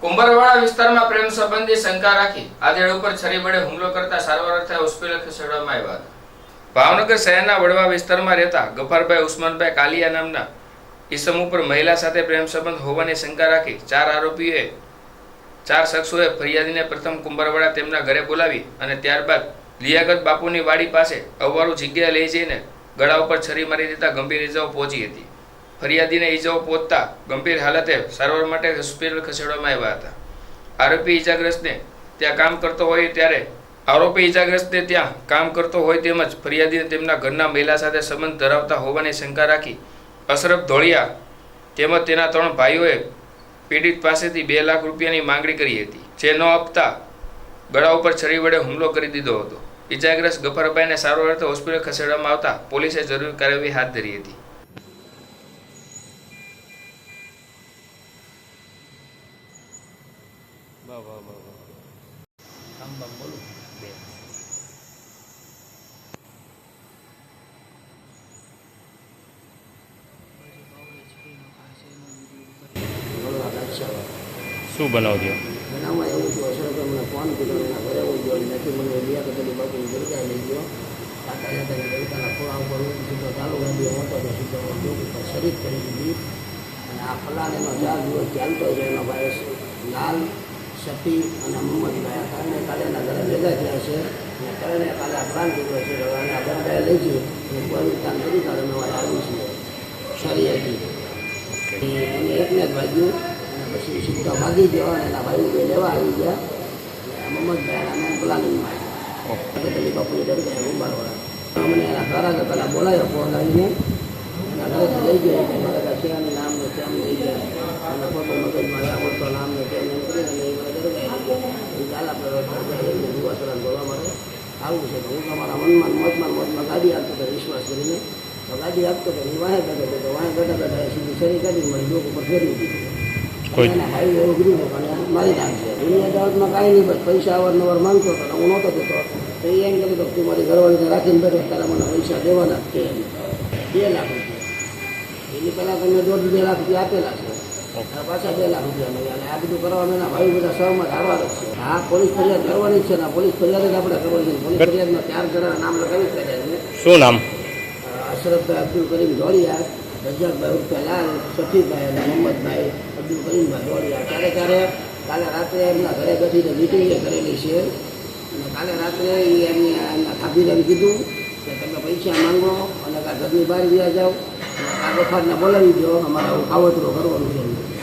કુંભરવાડા વિસ્તારમાં પ્રેમ સંબંધી શંકા રાખી આધેડ ઉપર છરી વડે હુમલો કરતા સારવાર અર્થે હોસ્પિટલ ખસેડવામાં આવ્યા હતા. ભાવનગર શહેરના વડવા વિસ્તારમાં રહેતા ગફારભાઈ ઉસ્માનભાઈ કાલિયા નામના ઈસમ ઉપર મહિલા સાથે પ્રેમ સંબંધ હોવાની શંકા રાખી ચાર આરોપીઓએ ચાર શખ્સોએ ફરિયાદીને પ્રથમ કુંભરવાડા તેમના ઘરે બોલાવી અને ત્યારબાદ લિયાગત બાપુની વાડી પાસે અવારું જગ્યા લઈ જઈને ગળા ઉપર છરી મારી દેતા ગંભીર ઇજાઓ પહોંચી હતી. ફરિયાદીને ઈજાઓ પહોંચતા ગંભીર હાલતે સારવાર માટે હોસ્પિટલ ખસેડવામાં આવ્યા હતા. આરોપી ઈજાગ્રસ્તને ત્યાં કામ કરતો હોય ત્યારે આરોપી ઈજાગ્રસ્તને ત્યાં કામ કરતો હોય તેમજ ફરિયાદીને તેમના ઘરના મહિલા સાથે સંબંધ ધરાવતા હોવાની શંકા રાખી અશરફ ધોળિયા તેમજ તેના ત્રણ ભાઈઓએ પીડિત પાસેથી બે લાખ રૂપિયાની માંગણી કરી હતી, જે ન આપતા ગળા ઉપર છરી વડે હુમલો કરી દીધો હતો. ઈજાગ્રસ્ત ગફરભાઈને સારવાર અર્થે હોસ્પિટલ ખસેડવામાં આવતા પોલીસે જરૂરી કાર્યવાહી હાથ ધરી હતી. વાહ વાહ વાહ વાહ. કામ બામ બોલું? બે. શું બનાવજો? બનાવવા એવું થયું કે મને ફોન કર્યો એના ઘરે એવું ગયો નથી મને લિયા કતલી બાપુ ગરકા લઈ ગયો. કાકા જતા ગરકાના ખોળા ઉપર હું સીધો ચાલુ ગાડીઓ મોટો તો સીધો ઉપર શરીર કરી દીધી. અને આ ફલાણ એનો ચાર દિવસ ચાલતો છે એનો ભાઈ લાલ શફી અને મોહમ્મદભાઈ આ કારણે કાલે એના ઘરે ભેગા થયા છે. અને કારણે કાલે આ પ્લાન છે. આને આ દરગાહે લઈ જઈએ એ કોઈ કામ કરી કાલે અમે આવ્યું છીએ સારી હતી એને એકને જ વાગ્યું. અને પછી સીધો ભાગી ગયો અને એના ભાઈ બે લેવા આવી ગયા. અને ગયા અને પ્લાનિંગમાં આવ્યા પેલી બાપુની ગયા ઉંબારવાળા અમને એના ઘરા પહેલાં બોલાયો ફોન આવીને. એના લઈ ગયા. મારા છે અને નામ ને તેમ લઈ ગયા. અને ખોટો મગજમાં આવડતો નામ ને તેમ એમ કરીને લઈ મને દરગાહ લઈ ગયા એ ચાલ આપણે દરગાહ લઈને દુવાસરા બોલવા માટે આવું છે. તો હું તમારા મનમાં મતમાં ને ગાડી આપતો હતો વિશ્વાસ કરીને. તો ગાડી આપતો હતો એ વાહે બેઠો હતો. વાહે બેઠા બેઠા સીધી શરીર કરી મારી લોકો પર ફેરવી દીધું. એના એવું કીધું પણ એને મારી નાખશે દુનિયા દાવતમાં કાંઈ નહીં બસ પૈસા અવારનવાર માંગતો હતો હું નહોતો દેતો તો એ એમ કીધું કે તું મારી ઘરવાળીને રાખીને બેઠો તારા મને પૈસા દેવાના જ બે લાખ રૂપિયા. એની પહેલાં તમે દોઢ બે લાખ રૂપિયા આપેલા છે. અને પાછા બે લાખ રૂપિયા મળ્યા અને આ બધું કરવાનું એના ભાઈ બધા સહમત જ છે હા પોલીસ ફરિયાદ કરવાની છે ને. પોલીસ ફરિયાદ જ આપણે કરવાની છે પોલીસ ફરિયાદમાં ચાર જણાના નામ લગાવી જ છે. શું નામ? અશરફભાઈ અબ્દુલ કરીમ દોડિયા રજાકભાઈ ઉર્ફે લાલ શફીભાઈ અને મોહમ્મદભાઈ અબ્દુલ કરીમભાઈ દોડિયા ત્યારે ત્યારે કાલે રાત્રે એમના ઘરે બેઠીને મિટિંગ કરેલી છે. અને કાલે રાત્રે એ એમની એમના એમ કીધું કે તમે પૈસા માંગો અને ઘરની બહાર વ્યા જાઓ. કાં બોલાવી દો અમારા ખાવતરો કરવાનું છે.